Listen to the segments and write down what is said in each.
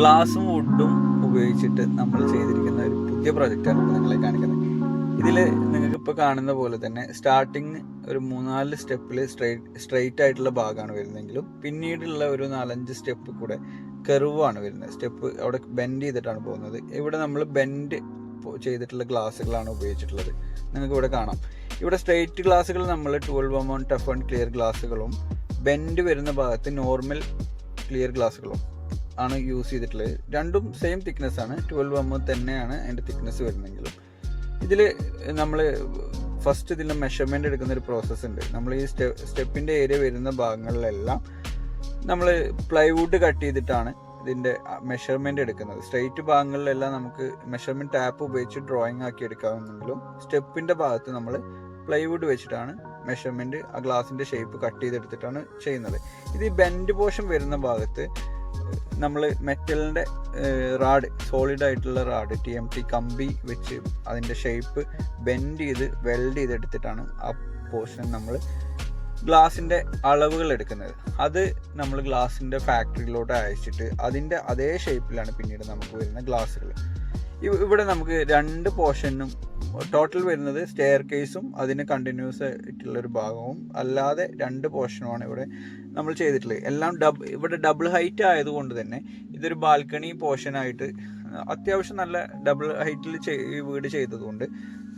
ഗ്ലാസും വുഡും ഉപയോഗിച്ചിട്ട് നമ്മൾ ചെയ്തിരിക്കുന്ന ഒരു പുതിയ പ്രൊജക്റ്റാണ് ഇപ്പോൾ നിങ്ങളെ കാണിക്കുന്നത്. ഇതിൽ നിങ്ങൾക്ക് ഇപ്പോൾ കാണുന്ന പോലെ തന്നെ സ്റ്റാർട്ടിങ് ഒരു മൂന്നാൽ സ്റ്റെപ്പിൽ സ്ട്രൈറ്റ് സ്ട്രെയിറ്റ് ആയിട്ടുള്ള ഭാഗമാണ് വരുന്നതെങ്കിലും പിന്നീടുള്ള ഒരു നാലഞ്ച് സ്റ്റെപ്പ് കൂടെ കെർവാണ് വരുന്നത്. സ്റ്റെപ്പ് അവിടെ ബെൻഡ് ചെയ്തിട്ടാണ് പോകുന്നത്. ഇവിടെ നമ്മൾ ബെൻഡ് ചെയ്തിട്ടുള്ള ഗ്ലാസ്സുകളാണ് ഉപയോഗിച്ചിട്ടുള്ളത്. നിങ്ങൾക്ക് ഇവിടെ കാണാം. ഇവിടെ സ്ട്രെയിറ്റ് ഗ്ലാസ്സുകൾ നമ്മൾ twelve amount tough and clear ഗ്ലാസ്സുകളും bend വരുന്ന ഭാഗത്ത് നോർമൽ ക്ലിയർ ഗ്ലാസ്സുകളും ആണ് യൂസ് ചെയ്തിട്ടുള്ളത്. രണ്ടും സെയിം തിക്നെസ് ആണ്. ട്വൽവ് എം തന്നെയാണ് അതിന്റെ തിക്നെസ് വരുന്നെങ്കിലും ഇതിൽ നമ്മൾ ഫസ്റ്റ് ഇതിന്റെ മെഷർമെന്റ് എടുക്കുന്ന ഒരു പ്രോസസ്സ് ഉണ്ട്. നമ്മൾ ഈ സ്റ്റെ സ്റ്റെപ്പിന്റെ ഏരിയ വരുന്ന ഭാഗങ്ങളിലെല്ലാം നമ്മൾ പ്ലൈവുഡ് കട്ട് ചെയ്തിട്ടാണ് ഇതിന്റെ മെഷർമെന്റ് എടുക്കുന്നത്. സ്ട്രെയിറ്റ് ഭാഗങ്ങളിലെല്ലാം നമുക്ക് മെഷർമെന്റ് ടാപ്പ് ഉപയോഗിച്ച് ഡ്രോയിങ് ആക്കി എടുക്കാവുന്നെങ്കിലും സ്റ്റെപ്പിന്റെ ഭാഗത്ത് നമ്മൾ പ്ലൈവുഡ് വെച്ചിട്ടാണ് മെഷർമെന്റ് ആ ഗ്ലാസിന്റെ ഷേപ്പ് കട്ട് ചെയ്തെടുത്തിട്ടാണ് ചെയ്യുന്നത്. ഇത് ബെൻഡ് പോർഷൻ വരുന്ന ഭാഗത്ത് നമ്മൾ മെറ്റലിന്റെ റാഡ് സോളിഡ് ആയിട്ടുള്ള റാഡ് ടി എം ടി കമ്പി വെച്ച് അതിന്റെ ഷേപ്പ് ബെൻഡ് ചെയ്ത് വെൽഡ് ചെയ്തെടുത്തിട്ടാണ് ആ പോർഷൻ നമ്മൾ ഗ്ലാസിന്റെ അളവുകൾ എടുക്കുന്നത്. അത് നമ്മൾ ഗ്ലാസിന്റെ ഫാക്ടറിയിലോട്ട് അയച്ചിട്ട് അതിന്റെ അതേ ഷേപ്പിലാണ് പിന്നീട് നമുക്ക് വരുന്ന ഗ്ലാസ്സുകൾ ഇവിടെ നമുക്ക് രണ്ട് പോർഷനും ടോട്ടൽ വരുന്നത് സ്റ്റെയർ കേസും അതിന് കണ്ടിന്യൂസ് ആയിട്ടുള്ള ഒരു ഭാഗവും അല്ലാതെ രണ്ട് പോർഷനുമാണ് ഇവിടെ നമ്മൾ ചെയ്തിട്ടുള്ളത്. എല്ലാം ഡബ് ഇവിടെ ഡബിൾ ഹൈറ്റ് ആയതുകൊണ്ട് തന്നെ ഇതൊരു ബാൽക്കണി പോർഷനായിട്ട് അത്യാവശ്യം നല്ല ഡബിൾ ഹൈറ്റിൽ ഈ വീട് ചെയ്തതുകൊണ്ട്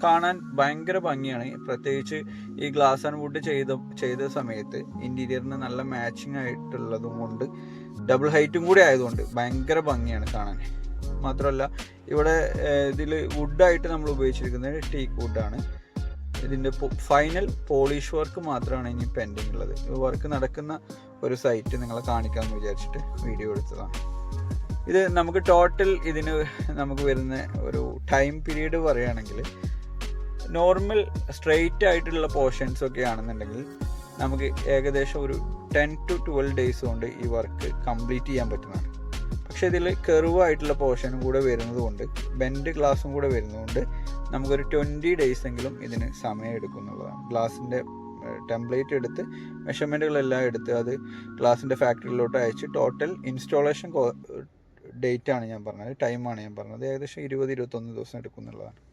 കാണാൻ ഭയങ്കര ഭംഗിയാണ്. പ്രത്യേകിച്ച് ഈ ഗ്ലാസ് ആൻഡ് വുഡ് ചെയ്ത ചെയ്ത സമയത്ത് ഇന്റീരിയറിന് നല്ല മാച്ചിങ് ആയിട്ടുള്ളതും കൊണ്ട് ഡബിൾ ഹൈറ്റും കൂടി ആയതുകൊണ്ട് ഭയങ്കര ഭംഗിയാണ് കാണാൻ. മാത്രമല്ല ഇവിടെ ഇതിൽ വുഡായിട്ട് നമ്മൾ ഉപയോഗിച്ചിരിക്കുന്നത് ടീക്ക് വുഡാണ് ഇതിന്റെ ഫൈനൽ പോളിഷ് വർക്ക് മാത്രമാണ് ഇനി പെൻഡിങ് ഉള്ളത്. വർക്ക് നടക്കുന്ന ഒരു സൈറ്റ് നിങ്ങളെ കാണിക്കാമെന്ന് വിചാരിച്ചിട്ട് വീഡിയോ എടുത്തതാണ്. ഇത് നമുക്ക് ടോട്ടൽ ഇതിന് നമുക്ക് വരുന്ന ഒരു ടൈം പീരീഡ് പറയുകയാണെങ്കിൽ നോർമൽ സ്ട്രെയിറ്റ് ആയിട്ടുള്ള പോർഷൻസ് ഒക്കെ ആണെന്നുണ്ടെങ്കിൽ നമുക്ക് ഏകദേശം ഒരു ടെൻ ടു ട്വൽവ് ഡേയ്സ് കൊണ്ട് ഈ വർക്ക് കംപ്ലീറ്റ് ചെയ്യാൻ പറ്റുന്നതാണ്. പക്ഷേ ഇതിൽ കെർവ് ആയിട്ടുള്ള പോർഷനും കൂടെ വരുന്നത് കൊണ്ട് ബെൻഡ് ഗ്ലാസും കൂടെ വരുന്നതുകൊണ്ട് നമുക്കൊരു ട്വന്റി ഡേയ്സ് എങ്കിലും ഇതിന് സമയം എടുക്കും എന്നുള്ളതാണ് ഗ്ലാസിന്റെ ടെംപ്ലേറ്റ് എടുത്ത് മെഷർമെന്റുകളെല്ലാം എടുത്ത് അത് ഗ്ലാസിന്റെ ഫാക്ടറിയിലോട്ട് അയച്ച് ടോട്ടൽ ഇൻസ്റ്റാളേഷൻ ഡേറ്റ് ആണ് ഞാൻ പറഞ്ഞത് ടൈമാണ് ഞാൻ പറഞ്ഞത്. ഏകദേശം ഇരുപത് ഇരുപത്തൊന്ന് ദിവസം എടുക്കും എന്നുള്ളതാണ്